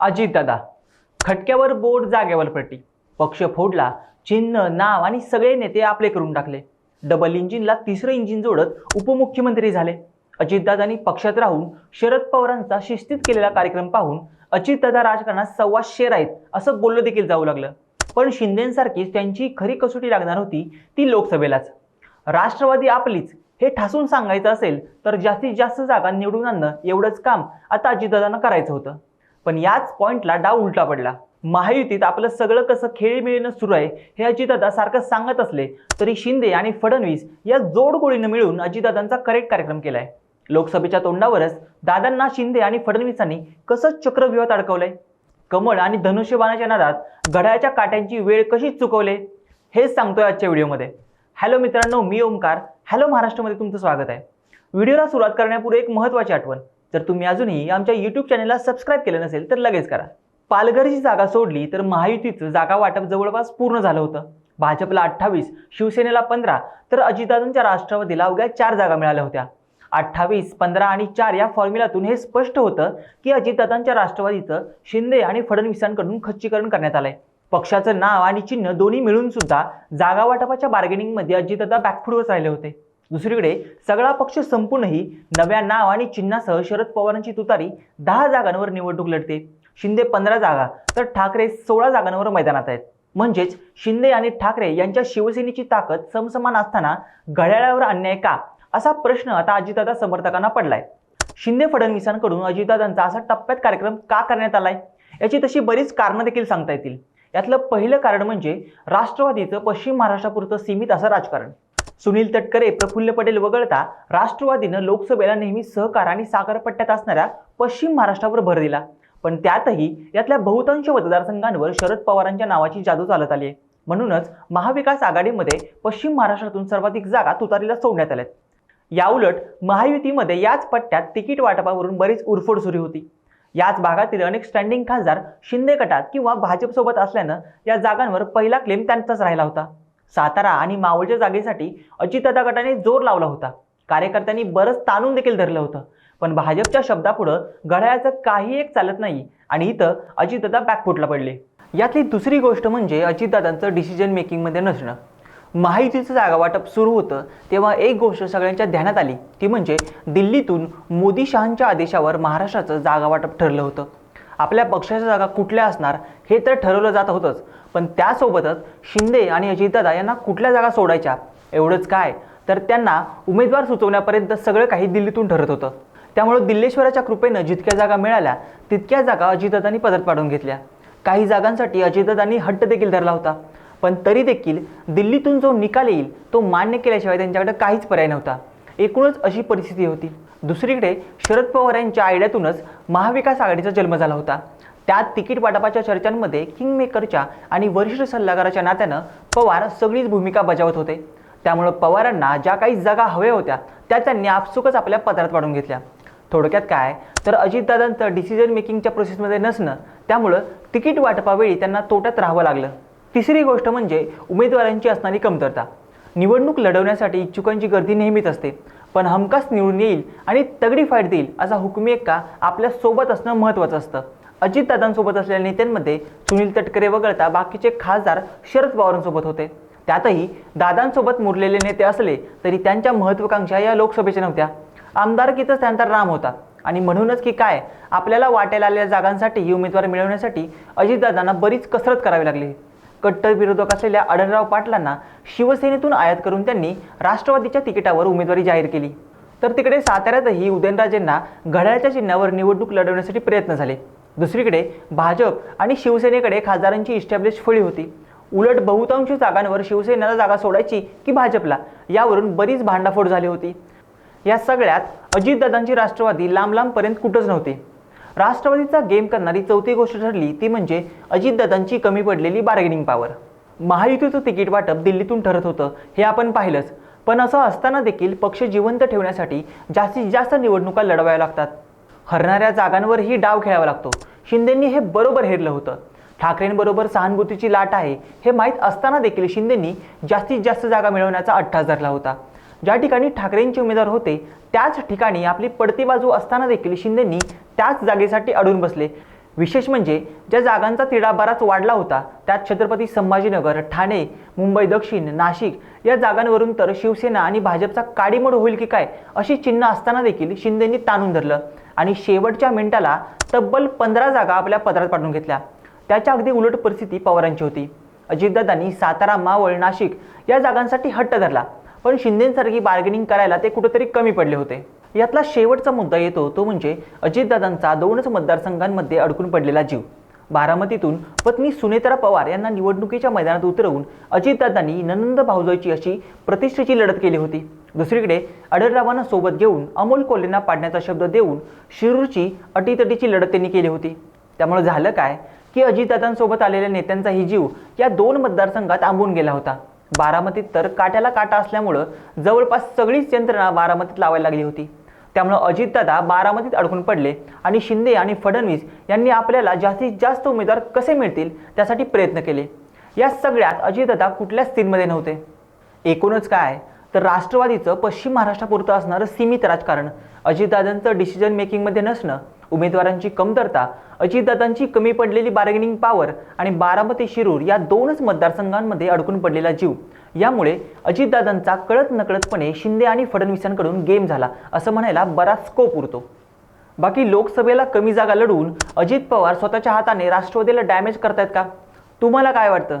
अजितदादा खटक्यावर बोट जागेवर पट्टी पक्ष फोडला चिन्ह नाव आणि सगळे नेते आपले करून टाकले. डबल इंजिनला तिसरं इंजिन जोडत उपमुख्यमंत्री झाले. अजितदादांनी पक्षात राहून शरद पवारांचा शिस्तीत केलेला कार्यक्रम पाहून अजितदादा राजकारणात सव्वा शेर आहेत असं बोललं देखील जाऊ लागलं. पण शिंदेसारखीच त्यांची खरी कसोटी लागणार होती ती लोकसभेलाच. राष्ट्रवादी आपलीच हे ठासून सांगायचं असेल तर जास्तीत जास्त जागा निवडून आणणं एवढंच काम आता अजितदादांना करायचं होतं. पण याच पॉईंटला डाव उलटा पडला. महायुतीत आपलं सगळं कसं खेळीमेळीनं सुरू आहे हे अजितदादा सारखं सांगत असले तरी शिंदे आणि फडणवीस या जोडगोळीनं मिळून अजितदादांचा करेक्ट कार्यक्रम केलाय. लोकसभेच्या तोंडावरच दादांना शिंदे आणि फडणवीसांनी कसं चक्रव्यूहात अडकवलंय? कमळ आणि धनुष्यबाणाच्या नादात घड्याळाच्या काट्यांची वेळ कशी चुकवले? हेच सांगतोय आजच्या व्हिडिओमध्ये. हॅलो मित्रांनो मी ओमकार हॅलो महाराष्ट्रामध्ये तुमचं स्वागत आहे. व्हिडिओला सुरुवात करण्यापूर्वी एक महत्त्वाची आठवण. जर तुम्ही अजूनही आमच्या यूट्यूब चॅनलला सबस्क्राईब केलं नसेल तर लगेच करा. पालघरची जागा सोडली तर महायुतीचं जागा वाटप जवळपास पूर्ण झालं होतं. भाजपला अठ्ठावीस शिवसेनेला पंधरा तर अजितदादांच्या राष्ट्रवादीला अवघ्या चार जागा मिळाल्या होत्या. अठ्ठावीस पंधरा आणि चार या फॉर्म्युलातून हे स्पष्ट होतं की अजितदादांच्या राष्ट्रवादीचं शिंदे आणि फडणवीसांकडून खच्चीकरण करण्यात आलंय. पक्षाचं नाव आणि चिन्ह दोन्ही मिळून सुद्धा जागा वाटपाच्या बार्गेनिंगमध्ये अजितदादा बॅकफुडवर राहिले होते. दुसरीकडे सगळा पक्ष संपूर्णही नव्या नाव आणि चिन्हासह शरद पवारांची तुतारी दहा जागांवर निवडणूक लढते. शिंदे पंधरा जागा तर ठाकरे सोळा जागांवर मैदानात आहेत. म्हणजेच शिंदे आणि ठाकरे यांच्या शिवसेनेची ताकद समसमान असताना घड्याळावर अन्याय का? असा प्रश्न आता अजितदादा समर्थकांना पडलाय. शिंदे फडणवीसांकडून अजितदादांचा असा टप्प्यात कार्यक्रम का करण्यात आलाय? याची तशी बरीच कारणं देखील सांगता येतील. यातलं पहिलं कारण म्हणजे राष्ट्रवादीचं पश्चिम महाराष्ट्रापुरतं सीमित असं राजकारण. सुनील तटकरे प्रफुल्ल पटेल वगळता राष्ट्रवादीनं लोकसभेला नेहमी सहकार आणि सागरपट्ट्यात असणाऱ्या पश्चिम महाराष्ट्रावर भर दिला. पण त्यातही यातल्या बहुतांश मतदारसंघांवर शरद पवारांच्या नावाची जादू चालत आली आहे म्हणूनच महाविकास आघाडीमध्ये पश्चिम महाराष्ट्रातून सर्वाधिक जागा तुतारीला सोडण्यात आल्यात. याउलट महायुतीमध्ये याच पट्ट्यात तिकीट वाटपावरून बरीच उरफोड सुरू होती. याच भागातील अनेक स्टँडिंग खासदार शिंदे गटात किंवा भाजपसोबत असल्यानं या जागांवर पहिला क्लेम त्यांचाच राहिला होता. सातारा आणि मावळच्या जागेसाठी अजितदादा गटाने जोर लावला होता. कार्यकर्त्यांनी बरंच ताणून देखील धरलं होतं. पण भाजपच्या शब्दापुढं घड्याळाचं काही एक चालत नाही आणि इथं अजितदादा बॅकफुटला पडले. यातली दुसरी गोष्ट म्हणजे अजितदादांचं डिसिजन मेकिंगमध्ये नसणं. महायुतीचं जागा वाटप सुरू होतं तेव्हा एक गोष्ट सगळ्यांच्या ध्यानात आली ती म्हणजे दिल्लीतून मोदी शहांच्या आदेशावर महाराष्ट्राचं जागा वाटप ठरलं होतं. आपल्या पक्षाच्या जागा कुठल्या असणार हे तर ठरवलं जात होतंच. पण त्यासोबतच शिंदे आणि अजितदादा यांना कुठल्या जागा सोडायच्या एवढंच काय? तर त्यांना उमेदवार सुचवण्यापर्यंत सगळं काही दिल्लीतून ठरत होतं. त्यामुळं दिल्लेश्वराच्या कृपेनं जितक्या जागा मिळाल्या तितक्या जागा अजितदादांनी पदर पाडून घेतल्या. काही जागांसाठी अजितदादांनी हट्ट देखील धरला होता. पण तरी देखील दिल्लीतून जो निकाल येईल तो मान्य केल्याशिवाय त्यांच्याकडे काहीच पर्याय नव्हता. एकूणच अशी परिस्थिती होती. दुसरीकडे शरद पवार यांच्या आयडियातूनच महाविकास आघाडीचा जन्म झाला होता. त्यात तिकीट वाटपाच्या चर्चांमध्ये किंगमेकरच्या आणि वरिष्ठ सल्लागाराच्या नात्यानं पवार सगळीच भूमिका बजावत होते. त्यामुळं पवारांना ज्या काही जागा हव्या होत्या त्या त्यांनी आपसुकच आपल्या पदरात पाडून घेतल्या. थोडक्यात काय? तर अजितदादांचं डिसिजन मेकिंगच्या प्रोसेसमध्ये नसणं त्यामुळं तिकीट वाटपावेळी त्यांना तोट्यात राहावं लागलं. तिसरी गोष्ट म्हणजे उमेदवारांची असणारी कमतरता. निवडणूक लढवण्यासाठी इच्छुकांची गर्दी नेहमीच असते. पण हमखास निवडून येईल आणि तगडी फाईट देईल असा हुकमी एक्का आपल्यासोबत असणं महत्त्वाचं असतं. अजितदादांसोबत असलेल्या नेत्यांमध्ये सुनील तटकरे वगळता बाकीचे खासदार शरद पवारांसोबत होते. त्यातही दादांसोबत मुरलेले नेते असले तरी त्यांच्या महत्त्वाकांक्षा या लोकसभेच्या नव्हत्या. आमदारकीतच त्यांचा राम होता. आणि म्हणूनच की काय आपल्याला वाटेल आलेल्या जागांसाठी ही उमेदवार मिळवण्यासाठी अजितदादांना बरीच कसरत करावी लागली. कट्टर विरोधक असलेल्या आढळराव पाटलांना शिवसेनेतून आयात करून त्यांनी राष्ट्रवादीच्या तिकिटावर उमेदवारी जाहीर केली. तर तिकडे साताऱ्यातही उदयनराजेंना घड्याळच्या चिन्हावर निवडणूक लढवण्यासाठी प्रयत्न झाले. दुसरीकडे भाजप आणि शिवसेनेकडे खासदारांची इस्टॅब्लिश फळी होती. उलट बहुतांश जागांवर शिवसेनेला जागा सोडायची की भाजपला यावरून बरीच भांडाफोड झाली होती. या सगळ्यात अजितदादांची राष्ट्रवादी लांब लांबपर्यंत कुठंच नव्हती. राष्ट्रवादीचा गेम करणारी चौथी गोष्ट ठरली ती म्हणजे अजितदादांची कमी पडलेली बार्गेनिंग पॉवर महायुतीचं तिकीट वाटप दिल्लीतून ठरत होतं हे आपण पाहिलंच. पण असं असताना देखील पक्ष जिवंत ठेवण्यासाठी जास्तीत जास्त निवडणुका लढवाव्या लागतात. हरणाऱ्या जागांवरही डाव खेळावा लागतो. शिंदेंनी हे बरोबर हेरलं होतं. ठाकरेंबरोबर सहानुभूतीची लाट आहे हे माहीत असताना देखील शिंदेंनी जास्तीत जास्त जागा मिळवण्याचा अट्टास धरला होता. ज्या ठिकाणी ठाकरेंचे उमेदवार होते त्याच ठिकाणी आपली पडती बाजू असताना देखील शिंदेंनी त्याच जागेसाठी अडून बसले. विशेष म्हणजे ज्या जागांचा तिढा बराच वाढला होता त्यात छत्रपती संभाजीनगर ठाणे मुंबई दक्षिण नाशिक या जागांवरून तर शिवसेना आणि भाजपचा काडीमोड होईल की काय अशी चिन्ह असताना देखील शिंदेंनी ताणून धरलं. आणि शेवटच्या मिनिटाला तब्बल पंधरा जागा आपल्या पदरात पाडून घेतल्या. त्याच्या अगदी उलट परिस्थिती पवारांची होती. अजितदादांनी सातारा मावळ नाशिक या जागांसाठी हट्ट धरला. पण शिंदेसारखी बार्गेनिंग करायला ते कुठेतरी कमी पडले होते. यातला शेवटचा मुद्दा येतो तो म्हणजे अजितदादांचा दोनच मतदारसंघांमध्ये अडकून पडलेला जीव. बारामतीतून पत्नी सुनेत्रा पवार यांना निवडणुकीच्या मैदानात उतरवून अजितदादांनी ननंद भाऊजाईची अशी प्रतिष्ठेची लढत केली होती. दुसरीकडे आढळरावांना सोबत घेऊन अमोल कोल्हेंना पाडण्याचा शब्द देऊन शिरूरची अटीतटीची लढत त्यांनी केली होती. त्यामुळे झालं काय की अजितदादांसोबत आलेल्या नेत्यांचाही जीव या दोन मतदारसंघात आंबून गेला होता. बारामतीत तर काट्याला काटा असल्यामुळं जवळपास सगळीच यंत्रणा बारामतीत लावायला लागली होती. त्यामुळं अजितदादा बारामतीत अडकून पडले आणि शिंदे आणि फडणवीस यांनी आपल्याला जास्तीत जास्त उमेदवार कसे मिळतील त्यासाठी प्रयत्न केले. या सगळ्यात अजितदादा कुठल्याच स्थितीमध्ये नव्हते? एकूणच काय? तर राष्ट्रवादीचं पश्चिम महाराष्ट्रापुरतं असणारं सीमित राजकारण अजितदादांचं डिसिजन मेकिंगमध्ये नसणं उमेदवारांची कमतरता अजितदादांची कमी पडलेली बार्गेनिंग पॉवर आणि बारामती शिरूर या दोनच मतदारसंघांमध्ये अडकून पडलेला जीव. यामुळे अजितदादांचा कळत नकळतपणे शिंदे आणि फडणवीसांकडून गेम झाला असं म्हणायला बराच स्कोप उरतो. बाकी लोकसभेला कमी जागा लढवून अजित पवार स्वतःच्या हाताने राष्ट्रवादीला डॅमेज करतायत का? तुम्हाला काय वाटतं?